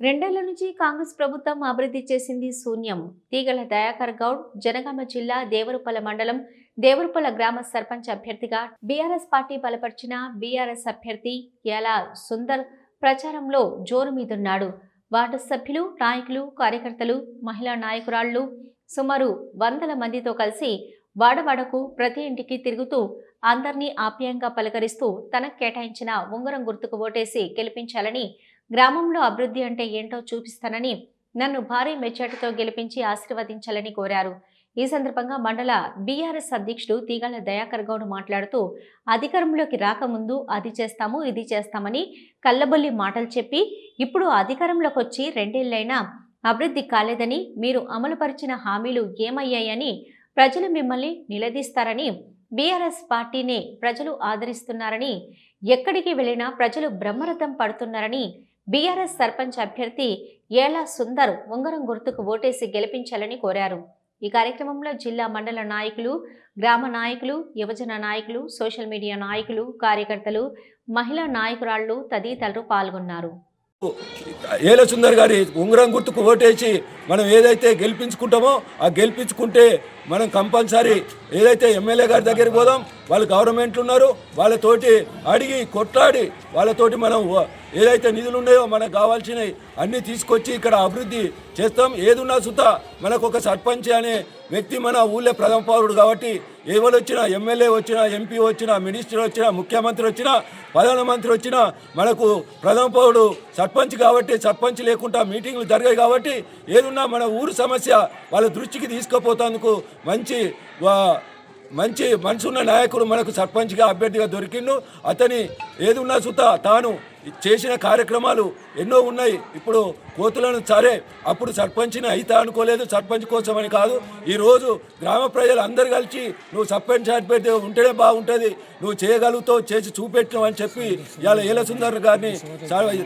రెండేళ్ళ నుంచి కాంగ్రెస్ ప్రభుత్వం అభివృద్ధి చేసింది శూన్యం. తీగల దయాకర్ గౌడ్ జనగామ జిల్లా దేవరుపల మండలం దేవరుపల గ్రామ సర్పంచ్ అభ్యర్థిగా బీఆర్ఎస్ పార్టీ బలపరిచిన బీఆర్ఎస్ అభ్యర్థి ఎలా సుందర్ ప్రచారంలో జోరు మీదున్నాడు. వార్డు సభ్యులు నాయకులు కార్యకర్తలు మహిళా నాయకురాళ్ళు సుమారు వందల మందితో కలిసి వాడవాడకు ప్రతి ఇంటికి తిరుగుతూ అందరినీ ఆప్యాయంగా పలకరిస్తూ తనకు కేటాయించిన ఉంగరం గుర్తుకు ఓటేసి గెలిపించాలని గ్రామంలో అభివృద్ధి అంటే ఏంటో చూపిస్తానని నన్ను భారీ మెచ్చటితో గెలిపించి ఆశీర్వదించాలని కోరారు. ఈ సందర్భంగా మండల బీఆర్ఎస్ అధ్యక్షుడు తీగల దయాకర్ గౌడ్ మాట్లాడుతూ అధికారంలోకి రాకముందు అది చేస్తాము ఇది చేస్తామని కల్లబొల్లి మాటలు చెప్పి ఇప్పుడు అధికారంలోకి వచ్చి రెండేళ్ళైనా అభివృద్ధి కాలేదని మీరు అమలుపరిచిన హామీలు ఏమయ్యాయని ప్రజలు మిమ్మల్ని నిలదీస్తారని బీఆర్ఎస్ పార్టీనే ప్రజలు ఆదరిస్తున్నారని ఎక్కడికి వెళ్ళినా ప్రజలు బ్రహ్మరథం పడుతున్నారని బీఆర్ఎస్ సర్పంచ్ అభ్యర్థి ఏలా సుందర్ ఉంగరం గుర్తుకు ఓటేసి గెలిపించాలని కోరారు. ఈ కార్యక్రమంలో జిల్లా మండల నాయకులు గ్రామ నాయకులు యువజన నాయకులు సోషల్ మీడియా నాయకులు కార్యకర్తలు మహిళా నాయకురాళ్ళు తదితరులు పాల్గొన్నారు. ఏల సుందర్ గారి ఉంగరం గుర్తుకు ఓటేసి మనం ఏదైతే గెలిపించుకుంటామో ఆ గెలిపించుకుంటే మనం కంపల్సరీ ఏదైతే ఎమ్మెల్యే గారి దగ్గరికి పోదాం వాళ్ళు గవర్నమెంట్లు ఉన్నారు వాళ్ళతోటి అడిగి కొట్లాడి వాళ్ళతోటి మనం ఏదైతే నిధులు ఉన్నాయో మనకు కావాల్సినవి అన్నీ తీసుకొచ్చి ఇక్కడ అభివృద్ధి చేస్తాం. ఏదున్నా సుత మనకు ఒక సర్పంచ్ అనే వ్యక్తి మన ఊళ్ళో ప్రథమ పౌరుడు కాబట్టి ఎవరు వచ్చినా ఎమ్మెల్యే వచ్చినా ఎంపీ వచ్చినా మినిస్టర్ వచ్చినా ముఖ్యమంత్రి వచ్చినా ప్రధానమంత్రి వచ్చినా మనకు ప్రథమ పౌరుడు సర్పంచ్ కాబట్టి సర్పంచ్ లేకుండా మీటింగ్లు జరిగాయి కాబట్టి ఏదున్నా మన ఊరు సమస్య వాళ్ళ దృష్టికి తీసుకుపోతాందుకు మంచి వా- మంచి మనసున్న నాయకుడు మనకు సర్పంచ్గా అభ్యర్థిగా దొరికిండు. అతని ఏదున్నా సుత తాను చేసిన కార్యక్రమాలు ఎన్నో ఉన్నాయి. ఇప్పుడు కోతులను సరే అప్పుడు సర్పంచ్ని అయితే అనుకోలేదు. సర్పంచ్ కోసమని కాదు. ఈరోజు గ్రామ ప్రజలు అందరు కలిసి నువ్వు సర్పంచ్ అభ్యర్థి ఉంటేనే బాగుంటుంది. నువ్వు చేయగలుగుతావు చేసి చూపెట్టావు అని చెప్పి ఇవాళ ఏలసుందర్ గారిని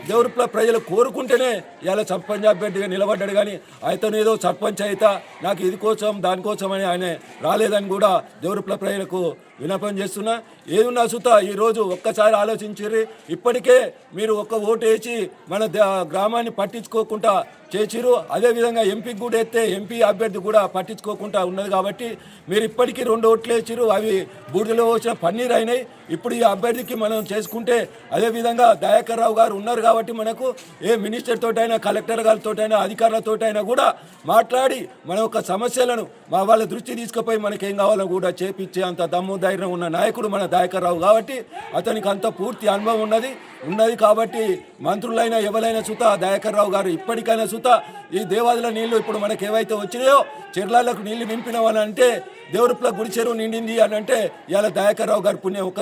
దేవరుప్ల ప్రజలు కోరుకుంటేనే ఇవాళ సర్పంచ్ అభ్యర్థిగా నిలబడ్డాడు. కానీ అతను ఏదో సర్పంచ్ అయితే నాకు ఇది కోసం దానికోసం అని ఆయన రాలేదని కూడా దేవరుప్ల ప్రజలకు వినపం చేస్తున్నా. ఏదున్నా సుత ఈరోజు ఒక్కసారి ఆలోచించిర్రి. ఇప్పటికే మీరు ఒక్క ఓటు వేసి మన గ్రామాన్ని పట్టించుకోకుండా చేసిరు అదేవిధంగా ఎంపీకి కూడా ఎత్తే ఎంపీ అభ్యర్థి కూడా పట్టించుకోకుండా ఉన్నది కాబట్టి మీరు ఇప్పటికీ రెండు ఓట్లు వేసిరు అవి బూడిదలో వచ్చిన పన్నీర్ అయినాయి. ఇప్పుడు ఈ అభ్యర్థికి మనం చేసుకుంటే అదేవిధంగా దయాకర్ రావు గారు ఉన్నారు కాబట్టి మనకు ఏ మినిస్టర్ తోటైనా కలెక్టర్ గారితోటైనా అధికారులతోటైనా కూడా మాట్లాడి మన యొక్క సమస్యలను మా వాళ్ళ దృష్టి తీసుకుపోయి మనకి ఏం కావాలో కూడా చేపించే అంత దమ్ము ధైర్యం ఉన్న నాయకుడు మన దయాకర్ రావు కాబట్టి అతనికి అంత పూర్తి అనుభవం ఉన్నది. ఉన్నది కాబట్టి మంత్రులైనా ఎవరైనా సుత దయాకర్ రావు గారు ఇప్పటికైనా అంతా ఈ దేవాదుల నీళ్ళు ఇప్పుడు మనకు ఏవైతే వచ్చినాయో చెర్లాలకు నీళ్ళు నింపినవని అంటే దేవుడిప్ల గుడి చెరువు నిండింది అని అంటే ఇవాళ దయాకర్ రావు గారి పుణ్యం ఒక్క